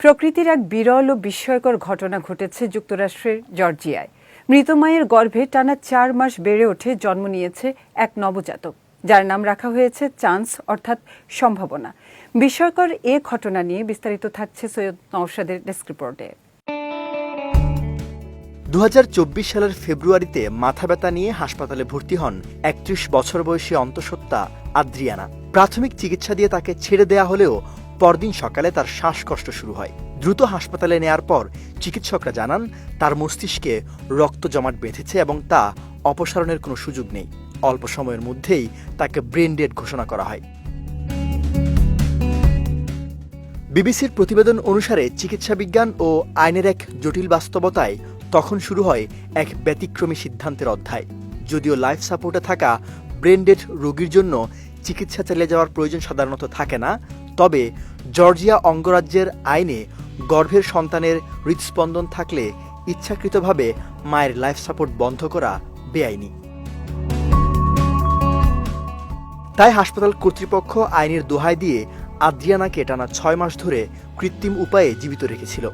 প্রকৃতির এক বিরল ও বিস্ময়কর ঘটনা ঘটেছে যুক্তরাষ্ট্রের জর্জিয়ায়। মৃত মায়ের গর্ভে টানা চার মাস বেড়ে ওঠে জন্ম নিয়েছে এক নবজাতক, যার নাম রাখা হয়েছে চান্স অর্থাৎ সম্ভাবনা। বিস্ময়কর এ ঘটনা নিয়ে বিস্তারিত থাকছে সৈয়দ নওশাদের ডেস্ক রিপোর্টে। দু সালের ফেব্রুয়ারিতে মাথা ব্যথা নিয়ে হাসপাতালে ভর্তি হন একত্রিশ বছর বয়সী অন্তঃসত্ত্বা আদ্রিয়ানা। প্রাথমিক চিকিৎসা দিয়ে তাকে ছেড়ে দেয়া হলেও পরদিন সকালে তার শ্বাসকষ্ট শুরু হয়। দ্রুত হাসপাতালে নেয়ার পর চিকিৎসকরা জানান, তার মস্তিষ্কে রক্ত জমাট বেঁধেছে এবং তা অপসারণের কোনো সুযোগ নেই। অল্প সময়ের মধ্যেই তাকে ব্রেন ডেড ঘোষণা করা হয়। বিবিসির প্রতিবেদন অনুসারে চিকিৎসা বিজ্ঞান ও আইনের এক জটিল বাস্তবতায় তখন শুরু হয় এক ব্যতিক্রমী সিদ্ধান্তের অধ্যায়। যদিও লাইফ সাপোর্টে থাকা ব্রেন ডেড রোগীর জন্য চিকিৎসা চালিয়ে যাওয়ার প্রয়োজন সাধারণত থাকে না তবে জর্জিয়া অঙ্গরাজ্যের আইনে গর্ভের সন্তানের হৃদস্পন্দন থাকলে ইচ্ছাকৃতভাবে মায়ের লাইফ সাপোর্ট বন্ধ করা বেআইনি। তাই হাসপাতাল কর্তৃপক্ষ আইনের দোহাই দিয়ে আদ্রিয়ানাকে টানা ছয় মাস ধরে কৃত্রিম উপায়ে জীবিত রেখেছিল।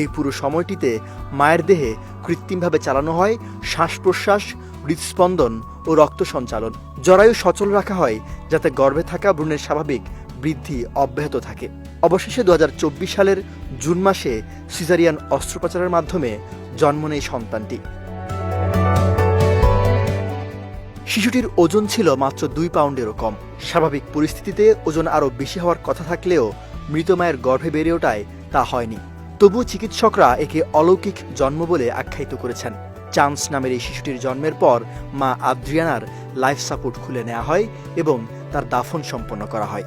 এই পুরো সময়টিতে মায়ের দেহে কৃত্রিমভাবে চালানো হয় শ্বাস প্রশ্বাস হৃদস্পন্দন ও রক্ত সঞ্চালন। জরায়ু সচল রাখা হয় যাতে গর্ভে থাকা ভ্রূণের স্বাভাবিক বৃদ্ধি অব্যাহত থাকে। অবশেষে দু হাজার চব্বিশ সালের জুন মাসে সিজারিয়ান অস্ত্রোপচারের মাধ্যমে জন্ম নেয় সন্তানটি। শিশুটির ওজন ছিল মাত্র দুই পাউন্ডেরও কম। স্বাভাবিক পরিস্থিতিতে ওজন আরও বেশি হওয়ার কথা থাকলেও মৃত মায়ের গর্ভে বেড়ে ওঠায় তা হয়নি। তবু চিকিৎসকরা একে অলৌকিক জন্ম বলে আখ্যায়িত করেছেন। চান্স নামের এই শিশুটির জন্মের পর মা আদ্রিয়ানার লাইফ সাপোর্ট খুলে নেওয়া হয় এবং তার দাফন সম্পন্ন করা হয়।